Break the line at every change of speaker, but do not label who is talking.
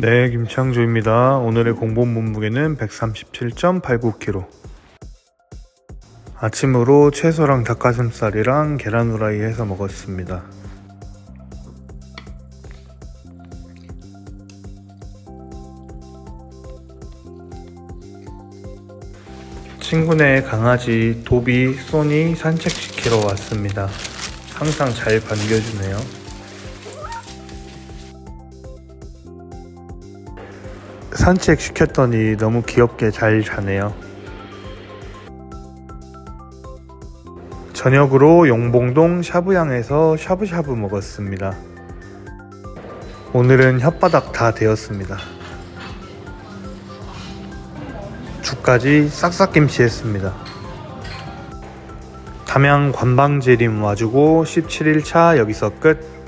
네, 김창조입니다. 오늘의 공본 몸무게는 137.89kg. 아침으로 채소랑 닭가슴살이랑 계란 후라이 해서 먹었습니다. 친구네 강아지 도비, 소니 산책시키러 왔습니다. 항상 잘 반겨주네요. 산책 시켰더니 너무 귀엽게 잘 자네요. 저녁으로 용봉동 샤브양에서 샤브샤브 먹었습니다. 오늘은 혓바닥 다 되었습니다. 죽까지 싹싹김치 했습니다. 담양 관방재림 와주고 17일차 여기서 끝.